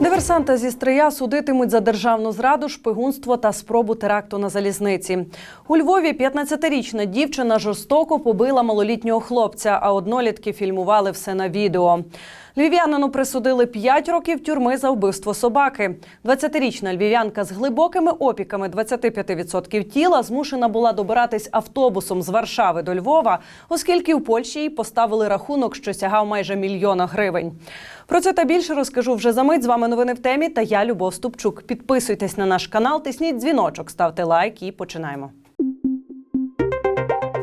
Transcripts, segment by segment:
Диверсанта зі Стрия судитимуть за державну зраду, шпигунство та спробу теракту на залізниці. У Львові 15-річна дівчина жорстоко побила малолітнього хлопця, а однолітки фільмували все на відео. Львів'янину присудили 5 років тюрми за вбивство собаки. 20-річна львів'янка з глибокими опіками 25% тіла змушена була добиратись автобусом з Варшави до Львова, оскільки у Польщі їй поставили рахунок, що сягав майже мільйона гривень. Про це та більше розкажу вже за мить. З вами новини в темі. Та я Любов Ступчук. Підписуйтесь на наш канал, тисніть дзвіночок, ставте лайк і починаємо.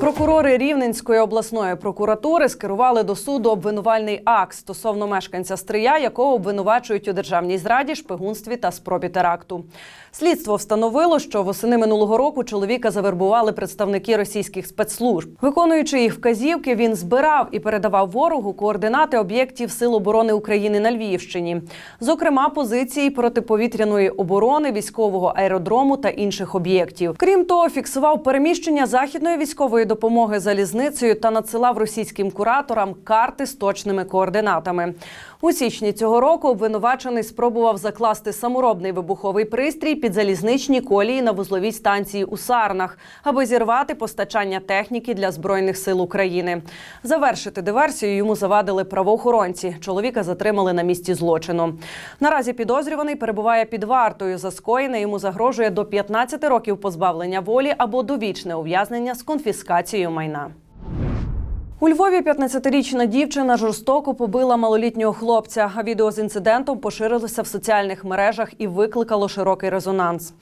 Прокурори Рівненської обласної прокуратури скерували до суду обвинувальний акт стосовно мешканця Стрия, якого обвинувачують у державній зраді, шпигунстві та спробі теракту. Слідство встановило, що восени минулого року чоловіка завербували представники російських спецслужб. Виконуючи їх вказівки, він збирав і передавав ворогу координати об'єктів Сил оборони України на Львівщині, зокрема позиції протиповітряної оборони, військового аеродрому та інших об'єктів. Крім того, фіксував переміщення західної військової допомоги залізницею та надсилав російським кураторам карти з точними координатами. У січні цього року обвинувачений спробував закласти саморобний вибуховий пристрій під залізничні колії на вузловій станції у Сарнах, аби зірвати постачання техніки для збройних сил України. Завершити диверсію йому завадили правоохоронці. Чоловіка затримали на місці злочину. Наразі підозрюваний перебуває під вартою. За скоєне йому загрожує до 15 років позбавлення волі або довічне ув'язнення з конфіскацією майна. У Львові 15-річна дівчина жорстоко побила малолітнього хлопця. А відео з інцидентом поширилося в соціальних мережах і викликало широкий резонанс.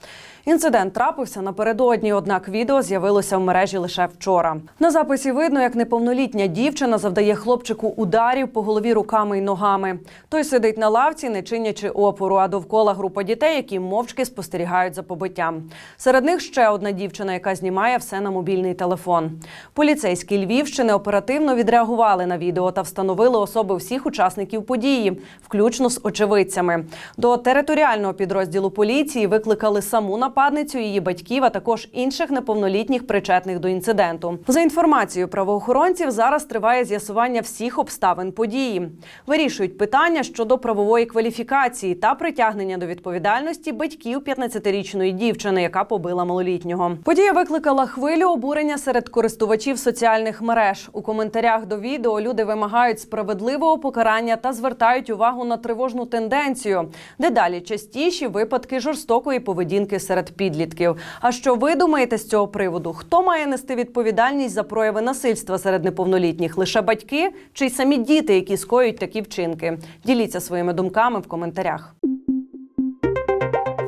Інцидент трапився напередодні, однак відео з'явилося в мережі лише вчора. На записі видно, як неповнолітня дівчина завдає хлопчику ударів по голові руками й ногами. Той сидить на лавці, не чинячи опору, а довкола група дітей, які мовчки спостерігають за побиттям. Серед них ще одна дівчина, яка знімає все на мобільний телефон. Поліцейські Львівщини оперативно відреагували на відео та встановили особи всіх учасників події, включно з очевидцями. До територіального підрозділу поліції викликали саму нападницю, її батьків, а також інших неповнолітніх причетних до інциденту. За інформацією правоохоронців, зараз триває з'ясування всіх обставин події. Вирішують питання щодо правової кваліфікації та притягнення до відповідальності батьків 15-річної дівчини, яка побила малолітнього. Подія викликала хвилю обурення серед користувачів соціальних мереж. У коментарях до відео люди вимагають справедливого покарання та звертають увагу на тривожну тенденцію. Дедалі частіші випадки жорстокої поведінки серед підлітків. А що ви думаєте з цього приводу? Хто має нести відповідальність за прояви насильства серед неповнолітніх? Лише батьки чи й самі діти, які скоюють такі вчинки? Діліться своїми думками в коментарях.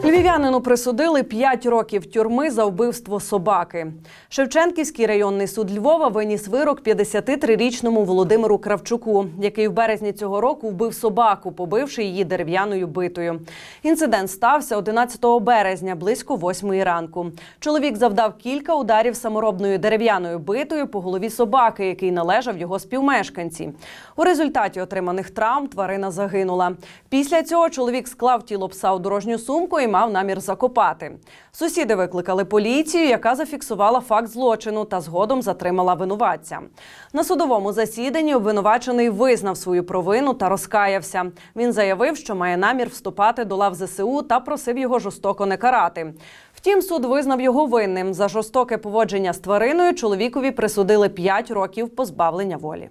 Львів'янину присудили 5 років тюрми за вбивство собаки. Шевченківський районний суд Львова виніс вирок 53-річному Володимиру Кравчуку, який в березні цього року вбив собаку, побивши її дерев'яною битою. Інцидент стався 11 березня, близько 8 ранку. Чоловік завдав кілька ударів саморобною дерев'яною битою по голові собаки, який належав його співмешканці. У результаті отриманих травм тварина загинула. Після цього чоловік склав тіло пса у дорожню сумку і мав намір закопати. Сусіди викликали поліцію, яка зафіксувала факт злочину та згодом затримала винуватця. На судовому засіданні обвинувачений визнав свою провину та розкаявся. Він заявив, що має намір вступати до лав ЗСУ та просив його жорстоко не карати. Втім, суд визнав його винним за жорстоке поводження з твариною. Чоловікові присудили 5 років позбавлення волі.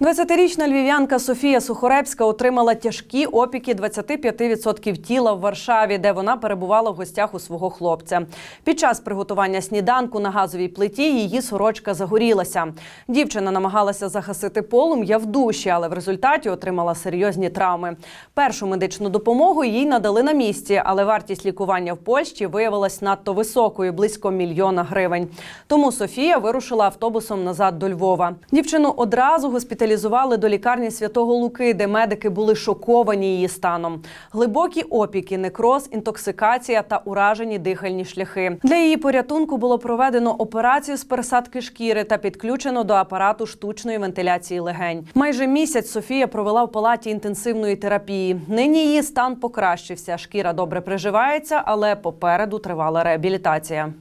20-річна львів'янка Софія Сухоребська отримала тяжкі опіки 25% тіла в Варшаві, де вона перебувала в гостях у свого хлопця. Під час приготування сніданку на газовій плиті її сорочка загорілася. Дівчина намагалася загасити полум'я в душі, але в результаті отримала серйозні травми. Першу медичну допомогу їй надали на місці, але вартість лікування в Польщі виявилась надто високою близько мільйона гривень. Тому Софія вирушила автобусом назад до Львова. Дівчину одразу госпіталізували до лікарні Святого Луки, де медики були шоковані її станом. Глибокі опіки, некроз, інтоксикація та уражені дихальні шляхи. Для її порятунку було проведено операцію з пересадки шкіри та підключено до апарату штучної вентиляції легень. Майже місяць Софія провела в палаті інтенсивної терапії. Нині її стан покращився. Шкіра добре приживається, але попереду тривала реабілітація.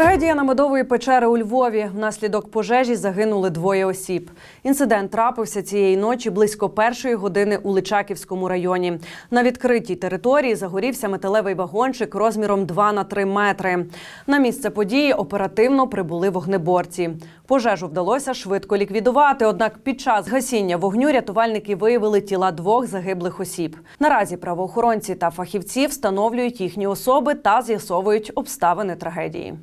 Трагедія намедової печери у Львові. Внаслідок пожежі загинули двоє осіб. Інцидент трапився цієї ночі близько першої години у Личаківському районі. На відкритій території загорівся металевий вагончик розміром 2 на 3 метри. На місце події оперативно прибули вогнеборці. Пожежу вдалося швидко ліквідувати. Однак під час гасіння вогню рятувальники виявили тіла двох загиблих осіб. Наразі правоохоронці та фахівці встановлюють їхні особи та з'ясовують обставини трагедії.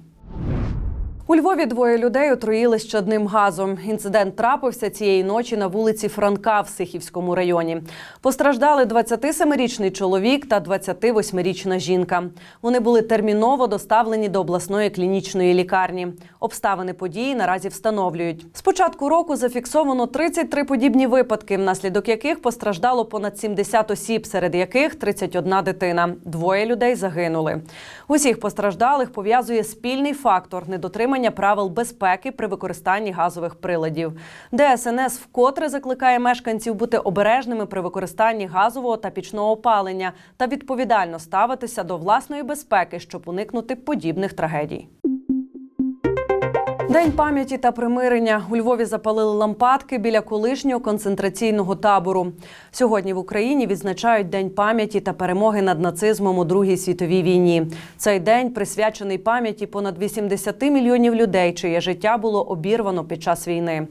У Львові двоє людей отруїли чадним газом. Інцидент трапився цієї ночі на вулиці Франка в Сихівському районі. Постраждали 27-річний чоловік та 28-річна жінка. Вони були терміново доставлені до обласної клінічної лікарні. Обставини події наразі встановлюють. З початку року зафіксовано 33 подібні випадки, внаслідок яких постраждало понад 70 осіб, серед яких 31 дитина. Двоє людей загинули. Усіх постраждалих пов'язує спільний фактор недотримання правил безпеки при використанні газових приладів. ДСНС вкотре закликає мешканців бути обережними при використанні газового та пічного опалення та відповідально ставитися до власної безпеки, щоб уникнути подібних трагедій. День пам'яті та примирення у Львові запалили лампадки біля колишнього концентраційного табору. Сьогодні в Україні відзначають День пам'яті та перемоги над нацизмом у Другій світовій війні. Цей день присвячений пам'яті понад 80 мільйонів людей, чиє життя було обірвано під час війни.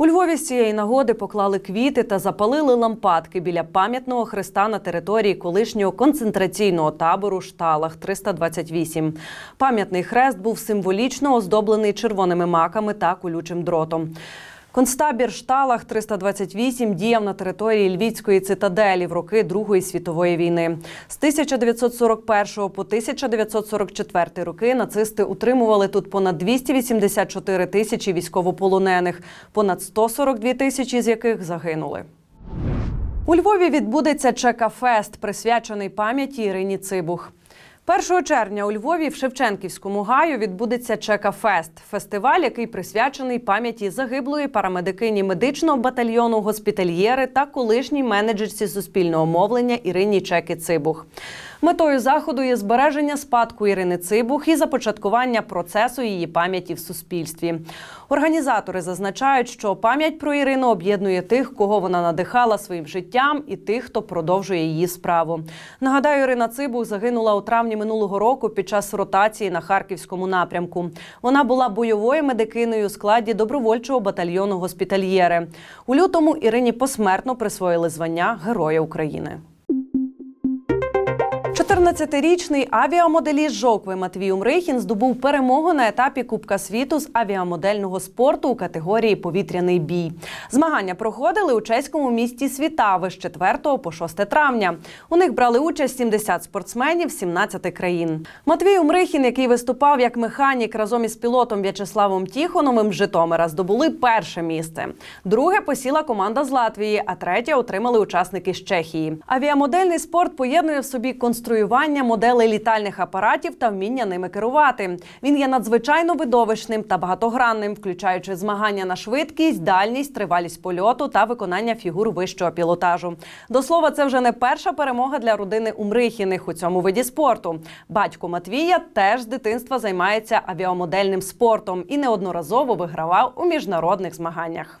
У Львові з цієї нагоди поклали квіти та запалили лампадки біля пам'ятного хреста на території колишнього концентраційного табору Шталах 328. Пам'ятний хрест був символічно оздоблений червоними маками та колючим дротом. Концтабір Шталах 328 діяв на території Львівської цитаделі в роки Другої світової війни. З 1941 по 1944 роки нацисти утримували тут понад 284 тисячі військовополонених, понад 142 тисячі з яких загинули. У Львові відбудеться Чека-фест, присвячений пам'яті Ірині Цибух. 1 червня у Львові в Шевченківському гаю відбудеться Чека-фест – фестиваль, який присвячений пам'яті загиблої парамедикині медичного батальйону госпітальєри та колишній менеджерці суспільного мовлення Ірині Чеки Цибух. Метою заходу є збереження спадку Ірини Цибух і започаткування процесу її пам'яті в суспільстві. Організатори зазначають, що пам'ять про Ірину об'єднує тих, кого вона надихала своїм життям, і тих, хто продовжує її справу. Нагадаю, Ірина Цибух загинула у травні минулого року під час ротації на харківському напрямку. Вона була бойовою медикиною у складі добровольчого батальйону госпітальєри. У лютому Ірині посмертно присвоїли звання Героя України. 14-річний авіамоделіст Жокви Матвій Умрихін здобув перемогу на етапі Кубка світу з авіамодельного спорту у категорії Повітряний бій. Змагання проходили у чеському місті Світави з 4 по 6 травня. У них брали участь 70 спортсменів з 17 країн. Матвій Умрихін, який виступав як механік разом із пілотом В'ячеславом Тіхоновим з Житомира, здобули перше місце. Друге посіла команда з Латвії, а третє отримали учасники з Чехії. Авіамодельний спорт поєднує в собі конструювання моделей літальних апаратів та вміння ними керувати. Він є надзвичайно видовищним та багатогранним, включаючи змагання на швидкість, дальність, тривалість польоту та виконання фігур вищого пілотажу. До слова, це вже не перша перемога для родини Умрихіних у цьому виді спорту. Батько Матвія теж з дитинства займається авіамодельним спортом і неодноразово вигравав у міжнародних змаганнях.